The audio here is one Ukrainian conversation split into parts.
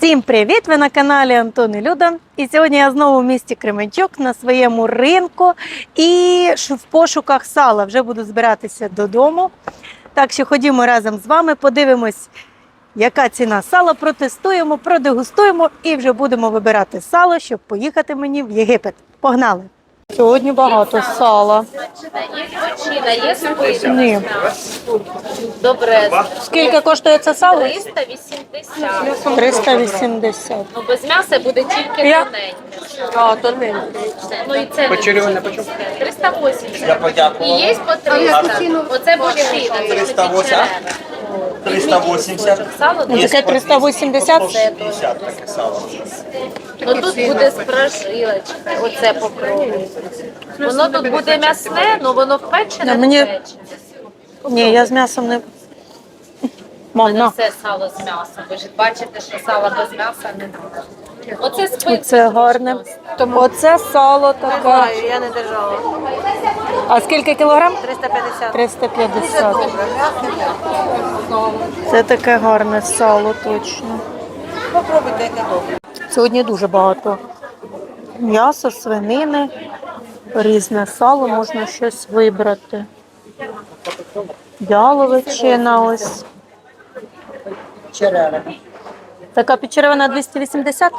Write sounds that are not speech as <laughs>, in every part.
Всім привіт! Ви на каналі Антон і Люда. І сьогодні я знову в місті Кременчук на своєму ринку і в пошуках сала. Вже буду збиратися додому. Так що ходімо разом з вами, подивимось, яка ціна сала, протестуємо, продегустуємо і вже будемо вибирати сало, щоб поїхати мені в Єгипет. Погнали! Сьогодні багато сала. Ні. Добре. Скільки коштує це сало? 380. 380. Ну, без м'яса буде тільки Я- тоненьке. А, тоненько. Ну і це Почерьоване почем? 380. Я І є по 300. Оце бочина, це 380. 380. Сало Ну, таке 380. Це теж. 50 таке сало. Ну тут буде з прожилочкою. Оце попробуй. Воно тут буде м'ясне, але воно впечене. А мені- впечене. Ні, я з м'ясом не. <laughs> Воно все сало з м'ясом. Ви ж бачите, що сало без м'яса не буде. Оце спинка. Оце гарне. Оце сало таке. Я не держала. А скільки кілограм? 350. 350. Це таке гарне сало, точно. Попробуйте, яке добре. Сьогодні дуже багато м'яса, свинини, різне сало, можна щось вибрати. Яловичина ось. Така печеревина 280?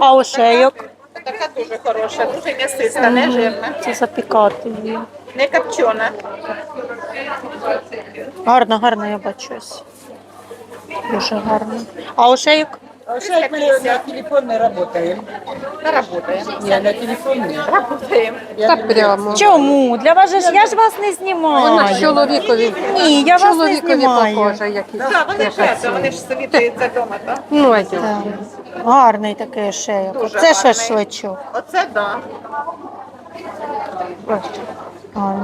А ошейок? Така дуже хороша, дуже м'ясиста, не жирна, Це запікати її. не копчена. Гарно, гарно я бачу ось. Дуже гарно. А ошейок? Сейчас мы на телефон не работаем. Работаем. Я на телефон не. Работаем. Та прямо. Чому? Для вас же ж я ж вас не Вона знімаю. чоловікові. Ні, я вас не чоловікові знімаю. похожа, як і Так, вони працюють, вони ж совітуються вдома, так? Ну, а Так. Гарний такий ошейок. Дуже Це гарний. шашличок. Оце да.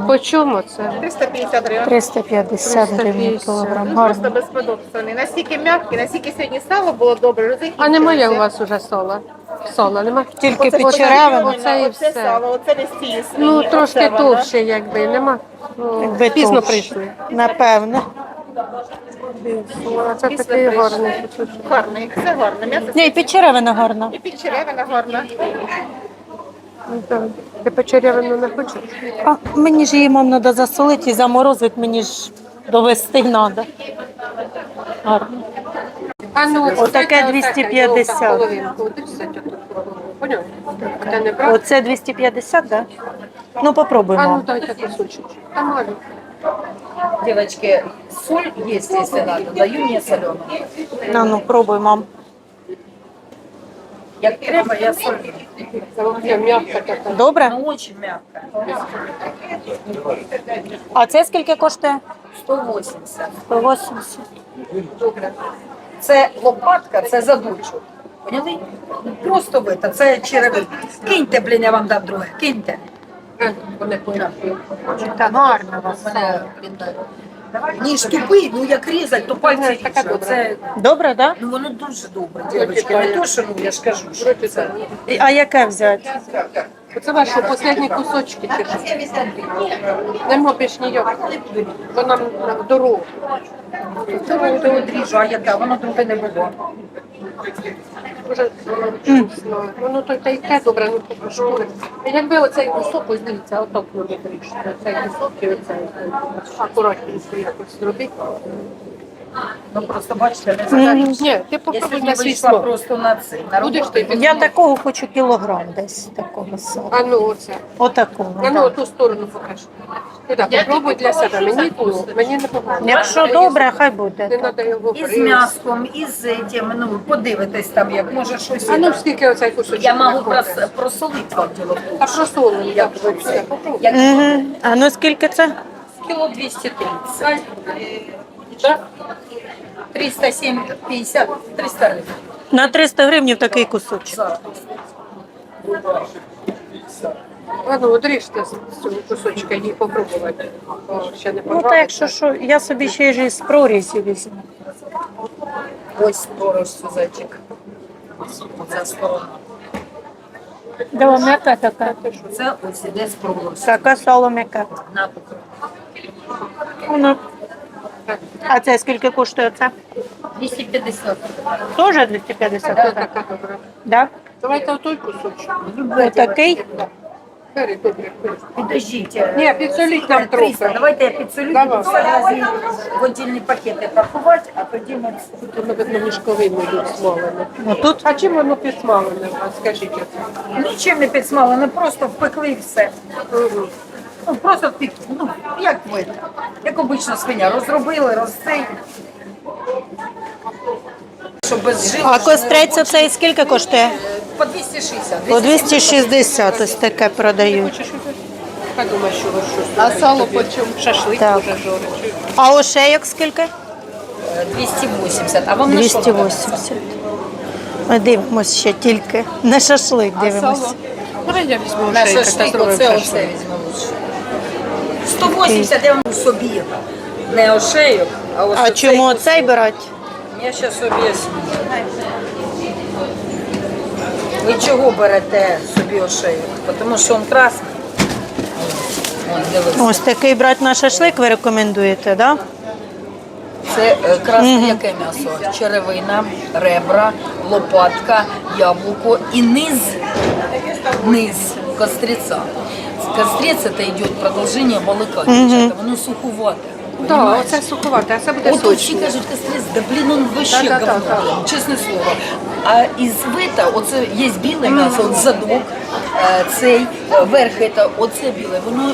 По чому це? 350 гривень. 350 гривень 350. кілограм. Просто Гарно. безподобний. Настільки м'який, настільки сьогодні сало було добре. розумієте? А немає у вас уже сола? Сола нема? Тільки Оце печеревина. Оце і Оце все. сало, оце листі. Ну, трошки товще, якби, нема. Ну, Якби пізно товще. прийшли. Напевно. А це Пізно такий прийшли. гарний. Гарний, все гарне. М'ясо Ні, і печеревина гарна. і підчеревина гарна. Ну. Ти печерявину не хочеш? А мені ж її мам треба засолити і заморозити, мені ж довести треба. Гарно. А ну, Отаке 250. отаке, половинку, 30 отут. Поняв? Оце 250, так? Да? Ну, А ну попробуємо. дайте кусочок. Та мало. Девочки, соль есть, если надо. Даю не соленую. На, ну, пробуй, мам. Як треба, я соль. Це вообще м'яка така. Добре? Ну, очень мягко. А це скільки коштує? 180. 180. Це лопатка, це задучок. Поняли? Просто ви, та це черевик. Киньте, блін, я вам дам друге. Киньте. Е, Вони поїхали. Та гарно вас. Блін, Ніж тупий, ну як різать, то пальці Така ріже. добра. Це, Добре, так? ну воно дуже добре, дівчатки. Не то, що ну, я ж кажу, що це. Да? А яке взяти? Оце ваші останні кусочки. чи що? Нема більш ніяк. Бо нам на дорогу. Це воно одріжу, а яка, воно друге не було. Вкусно. Воно то й те добре, ну то шкури. Якби оцей кусок, ось дивіться, отак воно вирішити. Оцей кусок і оцей акуратненько якось зробити. Ну просто бачите, не задача. Ні, ти Я попробуй на свій вийшла смак. просто на це. На Будеш роботу. ти Я такого хочу кілограм десь такого сала. А ну оце. Отакого. А ну так. ту сторону покаж. Туди, попробуй для себе. Мені ну, мені не погано. Якщо добре, хай буде. Не треба його І з гризти. м'яском, і з тим, ну, подивитись там, як може щось. А ну скільки оцей кусочок? Я можу виходить? прос, просолити вам діло. А що як ви це. Як. А ну скільки це? кіло 230. Так? 350, 300 гривень. На 300 гривень такий кусочок. За. А ну, одріжте з цього кусочка і попробувати. Ще не Ну так, якщо що, я собі ще ж із прорізі візьму. Ось поруч зайчик. Ця сторона. Да, м'яка така. Це ось іде з пророзь. Така сало м'яка. На Воно. А це скільки коштує це? 250. Теж 250? Це така добра. Да? Давайте отой кусочок. Отакий? Бери, добре, бери. Ні, підсоліть нам трохи. Давайте я підсолю, Давай. все разі в отдільні пакети пакувати, а тоді ми Тут, мабуть, мішковими йдуть смолене. Отут? А чим воно підсмалене? Скажіть нічим не підсмалено, просто впекли і все. Мгм. Ну, просто під, ну, як ви, як обично свиня, розробили, розцей. Щоб без жиру. А кострець оцей скільки коштує? По 260. По 260 ось таке продають. Хочеш щось? Я думаю, що ви щось. А сало по чому? Шашлик Так. може жорить. А ошейок скільки? 280. А вам на що? 280. Ми дивимося ще тільки на шашлик дивимося. Давай я візьму На шейка та шашлик, зробимо оце, шашлик. оце візьмемо. 180 я вам собі. Не ошею, а ось А оцей чому оцей брати? Я зараз об'ясню. Ви чого берете собі ошею? Тому що він красний. Ось. Ось такий брати на шашлик ви рекомендуєте, так? Да? Це е, красне яке м'ясо? Черевина, ребра, лопатка, яблуко і низ, низ костриця. Кострець це йде продовження молока. дівчата, воно суховате. Так, оце суховате, а це буде От всі сочне. кажуть кастрець да блін, он вообще Да-да-да, говно, чесне слово. А із вита, оце є біле м'ясо, от задок, е, цей е, верх, це, оце біле, воно,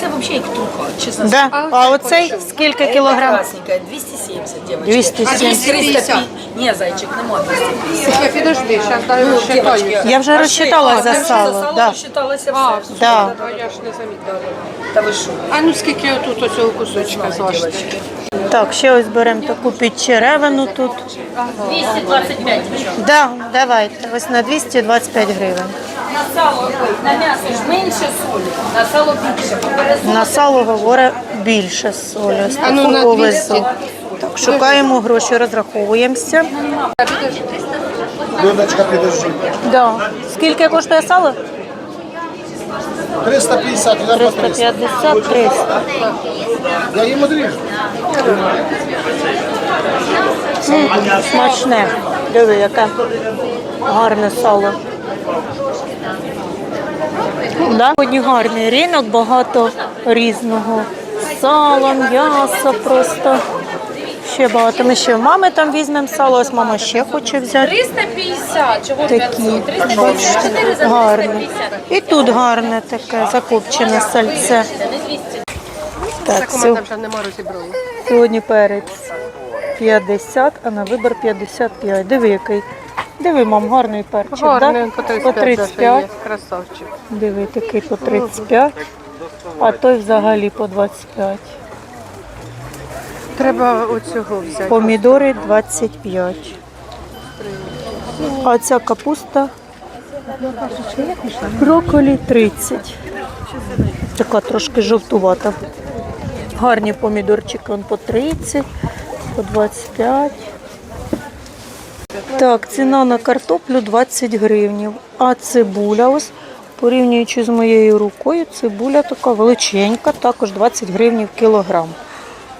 це взагалі як труха, чесно Да. А А оцей скільки кілограм? красненькая, 270, девочки. 270. А здесь 350. Не, зайчик, нема 250. Ні, підожди, зараз Ну, розчитаю. Я вже розчитала за сало, да. розчиталася А, все. Да. я ж не замітила. Та ви що? А ну скільки отут оцього кусочка зважте? Так, ще ось беремо таку підчеревину тут. 225 дівчат. Да, давайте. Ось на 225 гривень. На сало, на м'ясо ж менше солі, на сало більше. На сало говорить більше солі. А ну, на 200. Так, шукаємо гроші, розраховуємося. Людочка, підожди. Да. Скільки коштує сало? 350, я по 300. 350, 300. Я їм одріжу. Смачне. Диви, яке гарне сало. Да? Сьогодні гарний ринок, багато різного. Сала, м'яса просто. Ще багато. Ми ще в мами там візьмемо сало, ось мама ще хоче взяти. 350, чого Такі, 500? 354 за гарне. 350. І тут гарне таке закопчене сальце. Так, Так сьо- мене нема розібрали. сьогодні перець 50, а на вибір 55. Диви який. Диви, мам, гарний перчик, Гарний, да? по 35. по 35. Красавчик. Диви, такий по 35, а той взагалі по 25. Треба оцього взяти. Помідори 25. А ця капуста брокколі 30. Така трошки жовтувата. Гарні помідорчики он по 30, по 25. Так, ціна на картоплю 20 гривнів. А цибуля ось, порівнюючи з моєю рукою, цибуля така величенька, також 20 гривнів кілограм.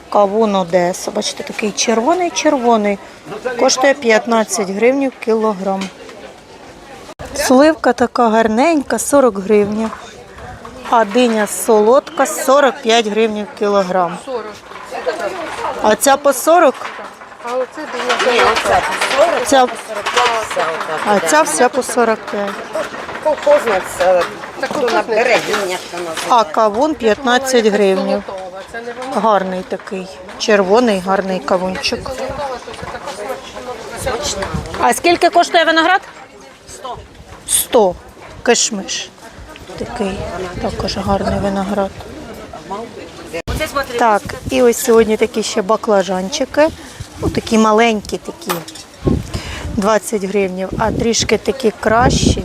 Кавун Одеса. Бачите, такий червоний-червоний. Коштує 15 гривнів кілограм. Сливка така гарненька, 40 гривнів. А диня солодка 45 гривнів кілограм. А ця по 40, А оце диня. ця, а ця вся по 45. Колхозна це набере діння А кавун 15 гривнів. Готова. Це не воно. Гарний такий. Червоний гарний кавунчик. А скільки коштує виноград? 100. 100. Кишмиш. Такий також гарний виноград. Так, і ось сьогодні такі ще баклажанчики. Ну, такі маленькі такі. 20 гривнів, а трішки такі кращі.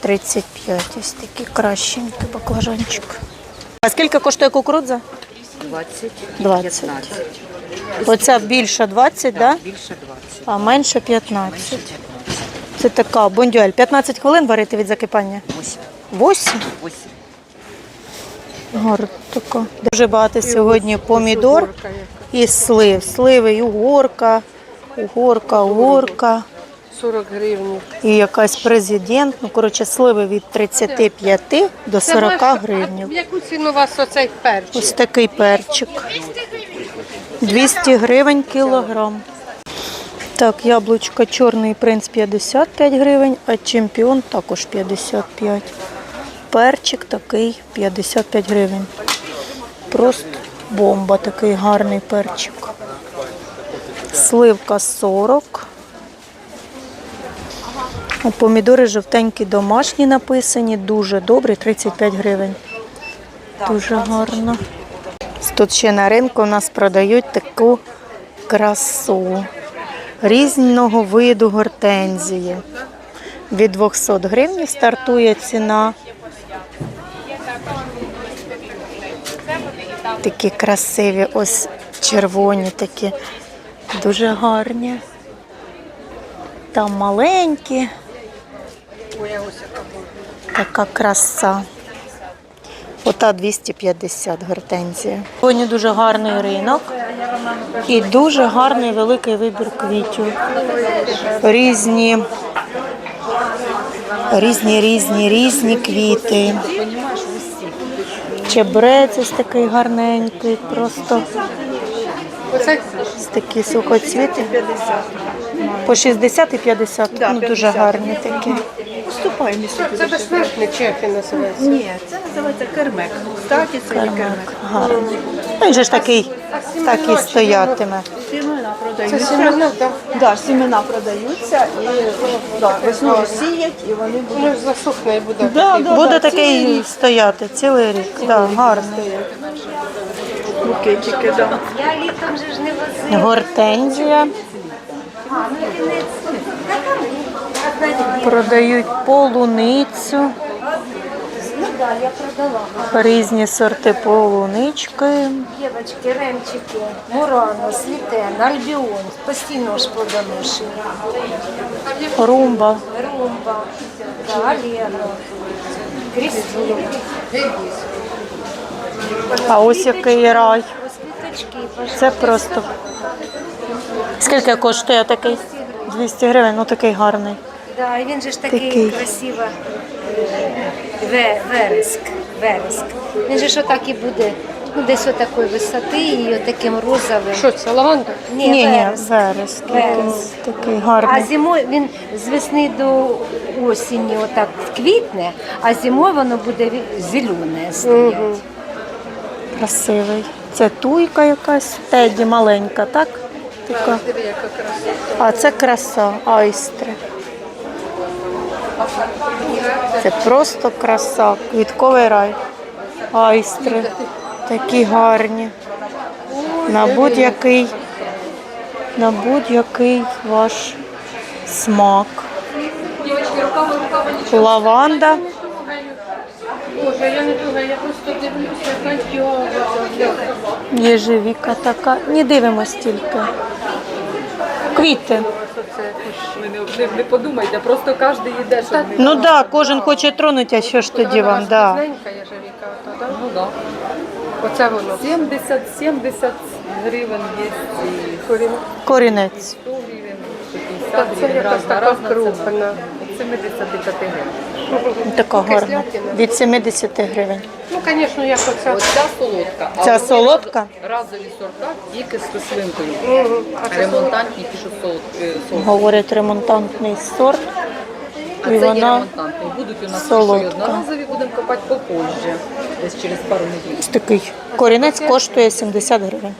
35. Ось такі кращенькі баклажанчик. А скільки коштує кукурудза? 20 20. 15. Оця більша 20, да? Більше 20. а менша 15. Це така бондюель. 15 хвилин варити від закипання? 8. 8? 8. Гарно така. Дуже багато сьогодні помідор і слив. Сливи і угорка, угорка, угорка 40 гривень. і якась президент. Ну, коротше, сливи від 35 до 40 гривень. Яку ціну у вас оцей перчик? Ось такий перчик. 200 гривень кілограм. Так, яблучко чорний принц 55 гривень, а чемпіон також 55. Перчик такий 55 гривень. Просто бомба, такий гарний перчик. Сливка 40. Помідори жовтенькі домашні написані, дуже добрі, 35 гривень. Дуже гарно. Тут ще на ринку у нас продають таку красу різного виду гортензії. Від 200 гривень стартує ціна. Такі красиві, ось червоні такі, дуже гарні. Там маленькі. Така краса. Ота 250 гортензія. Сьогодні дуже гарний ринок і дуже гарний великий вибір квітів. Різні, різні, різні, різні квіти. Чебрець ось такий гарненький, просто ось такі сухоцвіти. По 60 і 50. ну, дуже гарні такі. Уступаємо сюди. це безсмертний чехи називається. Ні, це називається кермек. Кстати, це є кермек. гарний. Він же ж такий, так і стоятиме. Сімена Це продаються. сімена, так. Да, сімена продаються і да, весною сіять, і вони будуть. Воно ж засохне і буде. Да, да, Буде да, такий стояти цілий рік. Да, гарний. букетики, да. Гортензія. Продають полуницю. Різні сорти полунички. Дівчатки, ремчики, Мурано, Слітен, Альбіон, постійно ж плодоношені. Румба. Румба, да, Алегро, Крістіна. А ось який рай. Ось квіточки, пожалуйста. Це просто. Скільки коштує такий? 200 гривень, ну такий гарний. Да, і він же ж такий Такий. красиво е, ве- вереск, вереск. Він же ж отак і буде, ну десь отакої висоти і отаким розовим. Що це, лаванда? Ні, Ні, ні, вереск. вереск. Вереск. Такий, такий А гарний. зимою він з весни до осені отак квітне, а зимою воно буде зелене стоять. Красивий. Це туйка якась, теді маленька, так? Така. А це краса, айстри. Це просто краса, квітковий рай. Айстри. Такі гарні. На будь-який, на будь-який ваш смак. Лаванда. Боже, я не думаю, я просто дивлюся. Єжевіка така. Не дивимось тільки. Квіти. Не, не подумайте, просто кожен йде, щоб не... Ну так, да, кожен хоче тронути, а що ж тоді вам? Да. Маленька єжевіка, то, да? Ну да. Оце воно. 70, 70 гривень є і корінець. Корінець. 100 гривень, Та 150 це гривень, якась така ціна. крупна. Від 75 гривень. Така гарна. Від 70 гривень. Ну, звісно, як оця. Оця солодка. а Ця солодка? Разові сорта тільки з кислинкою. Ремонтантні ті, солодкі. солодкі. Говорить ремонтантний сорт. А І це є вона ремонтантні. Будуть у нас солодка. ще одноразові, будемо копати попозже. Десь через пару неділь. такий. Корінець коштує 70 гривень.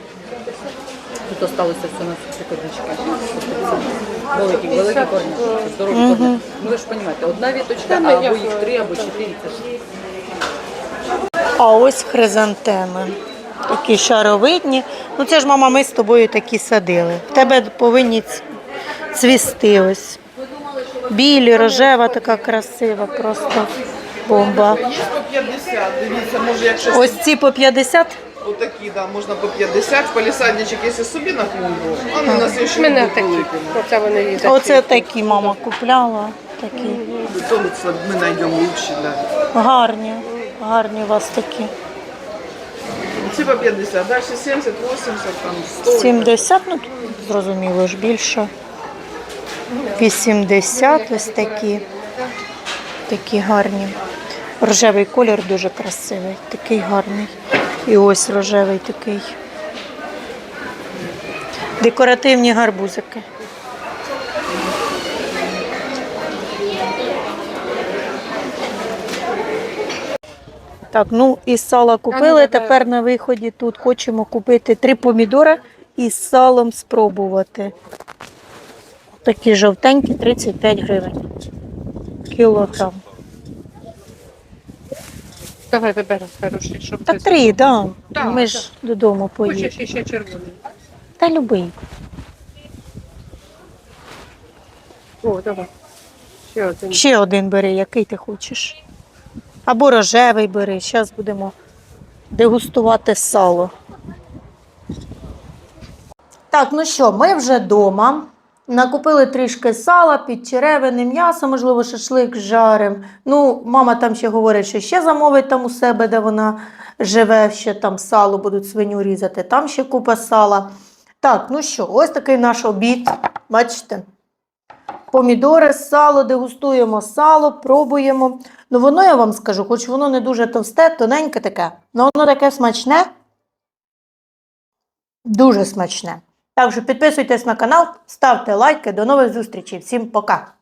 Тут осталося все на прикладнички. Великі, великі корні, здорові корні. Ну ви ж розумієте, одна віточка, або їх три, або чотири. Це ж А ось хризантеми. Такі шаровидні. Ну це ж мама, ми з тобою такі садили. В тебе повинні ц- цвісти ось. Білі, рожева, така красива, просто бомба. Є по 50, дивіться, може якщо Ось ці по 50. Отакі, да, можна по 50, палісадничок, якщо собі на клумбу, а на нас ще мене такі. Оце вони їдять. Оце такі мама купляла. Такі. То це ми знайдемо лучші, да. Гарні, гарні у вас такі. Ці по 50, далі 70, 80, там 100. 70, ну тут зрозуміло ж більше. 80 ось такі. Такі гарні. Рожевий колір дуже красивий, такий гарний. І ось рожевий такий. Декоративні гарбузики. Так, ну і сала купили. Тепер на виході тут хочемо купити три помідора і з салом спробувати. Такі жовтенькі 35 гривень. Кілограм. Давай вибери хороший, щоб Та ти- три, да. Так, Ми ж додому поїдемо. Хочеш ще червоний? Та любий. О, давай. Ще один. Ще один бери, який ти хочеш. Або рожевий бери. Зараз будемо дегустувати сало. Так, ну що, ми вже вдома. Накупили трішки сала, підчеревини, м'ясо, можливо, шашлик жарим. Ну, мама там ще говорить, що ще замовить там у себе, де вона живе, ще там сало будуть свиню різати, там ще купа сала. Так, ну що, ось такий наш обід. Бачите? Помідори, сало, дегустуємо сало, пробуємо. Ну, воно, я вам скажу, хоч воно не дуже товсте, тоненьке таке, але воно таке смачне. Дуже смачне. Так що підписуйтесь на канал, ставте лайки. До нових зустрічей. Всім пока!